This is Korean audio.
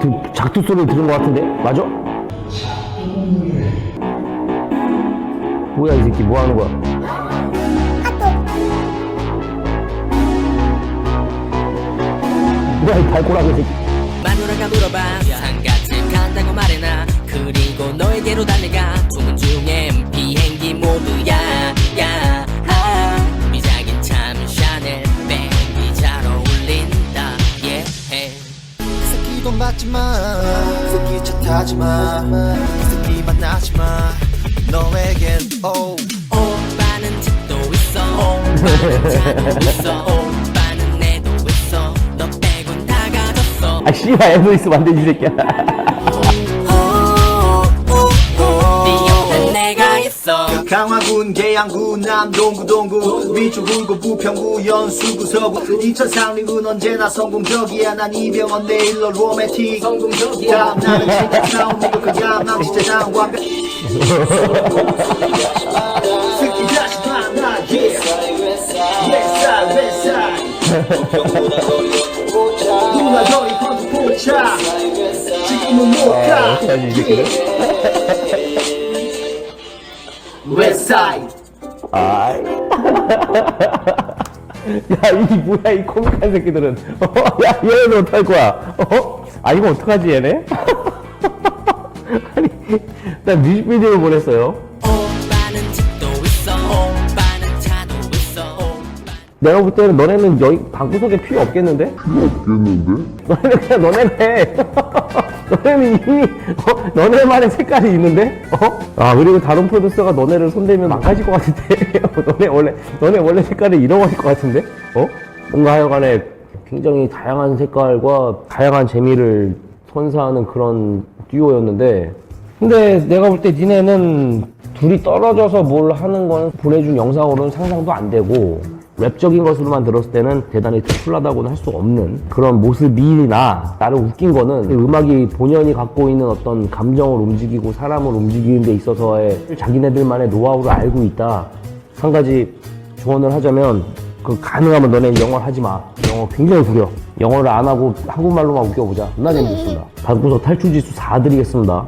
그 작두 소리 들은 것 같은데? 맞아? 뭐야 이 새끼 뭐 하는 거야? 새끼 마누라가 물어봐 상가집 간다고 말해놔 그리고 너에게로 달려가 중 새끼도 맞지마 새끼 차 타지마. 새끼 만나지마. 너에겐 오 오빠는 집도 있어. 오빠는 차도 있어. 오빠는 내도 있어. 너 빼곤 다 가졌어. 아 씨발 에브리스 만들지 이 새끼야 있어. 강화군 계양구 남동구 동구 위쪽 울고 부평구 연수구 서구. 인천 상륙은 언제나 성공적이야. 난 이병헌 내 일로 로맨틱. 성공적이야 다음 나는 진짜 차운 이거 그냥 난 진짜 난 완벽 새끼 다시 만나 yeah Westside Westside 누나 너희 번도 포차 지금은 못가 이 새끼를? Westside 아이 야이 뭐야 이 코믹한 새끼들은 어? 야 얘네들 어떡할 거야 어? 아 이거 어떡하지 얘네? 아니 나 뮤직비디오 보냈어요 내가 볼 때는 너네는 여기 방구석에 필요 없겠는데? 없겠는데? 너네는 그냥 너네네. 너네는 이미 어? 너네만의 색깔이 있는데? 어? 아 그리고 다른 프로듀서가 너네를 손대면 망가질 것 같은데? 너네 원래 너네 원래 색깔이 잃어버릴 것 같은데? 어? 뭔가 하여간에 굉장히 다양한 색깔과 다양한 재미를 선사하는 그런 듀오였는데 근데 내가 볼 때 니네는 둘이 떨어져서 뭘 하는 거는 보내준 영상으로는 상상도 안 되고 랩적인 것으로만 들었을 때는 대단히 특출나다고는 할 수 없는 그런 모습이나 나를 웃긴 거는 그 음악이 본연이 갖고 있는 어떤 감정을 움직이고 사람을 움직이는 데 있어서의 자기네들만의 노하우를 알고 있다. 한 가지 조언을 하자면 그 가능하면 너네 영어를 하지 마. 영어 굉장히 구려. 영어를 안 하고 한국말로만 웃겨보자. 존나 재밌습니다. 방구석 탈출 지수 4 드리겠습니다.